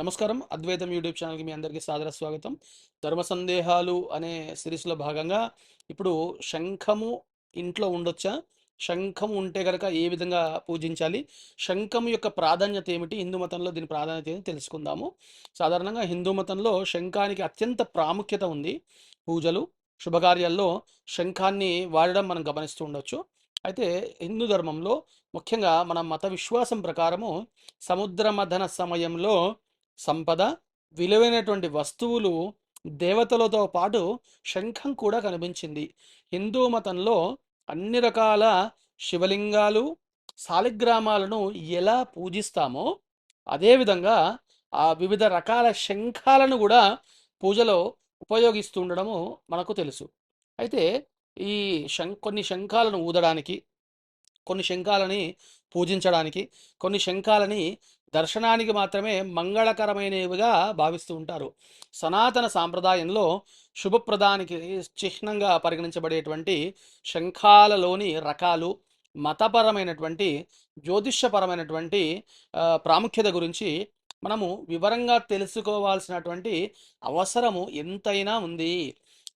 నమస్కారం. అద్వైతం యూట్యూబ్ ఛానల్కి మీ అందరికీ సాదర స్వాగతం. ధర్మ సందేహాలు అనే సిరీస్లో భాగంగా ఇప్పుడు శంఖము ఇంట్లో ఉండొచ్చా? శంఖం ఉంటే కనుక ఏ విధంగా పూజించాలి? శంఖం యొక్క ప్రాధాన్యత ఏమిటి? హిందూ మతంలో దీని ప్రాధాన్యత ఏమిటి తెలుసుకుందాము. సాధారణంగా హిందూ మతంలో శంఖానికి అత్యంత ప్రాముఖ్యత ఉంది. పూజలు శుభకార్యాల్లో శంఖాన్ని వాడడం మనం గమనిస్తూ ఉండొచ్చు. అయితే హిందూ ధర్మంలో ముఖ్యంగా మన మత విశ్వాసం ప్రకారము సముద్ర మథన సమయంలో సంపద విలువైనటువంటి వస్తువులు దేవతలతో పాటు శంఖం కూడా కనిపించింది. హిందూ మతంలో అన్ని రకాల శివలింగాలు శాలిగ్రామాలను ఎలా పూజిస్తామో అదేవిధంగా ఆ వివిధ రకాల శంఖాలను కూడా పూజలో ఉపయోగిస్తుండడము మనకు తెలుసు. అయితే ఈ శం కొన్ని శంఖాలను ఊదడానికి కొన్ని శంఖాలని పూజించడానికి కొన్ని శంఖాలని దర్శనానికి మాత్రమే మంగళకరమైనవిగా భావిస్తూ ఉంటారు. సనాతన సాంప్రదాయంలో శుభప్రదానికి చిహ్నంగా పరిగణించబడేటువంటి శంఖాలలోని రకాలు మతపరమైనటువంటి జ్యోతిష్యపరమైనటువంటి ప్రాముఖ్యత గురించి మనము వివరంగా తెలుసుకోవాల్సినటువంటి అవసరము ఎంతైనా ఉంది.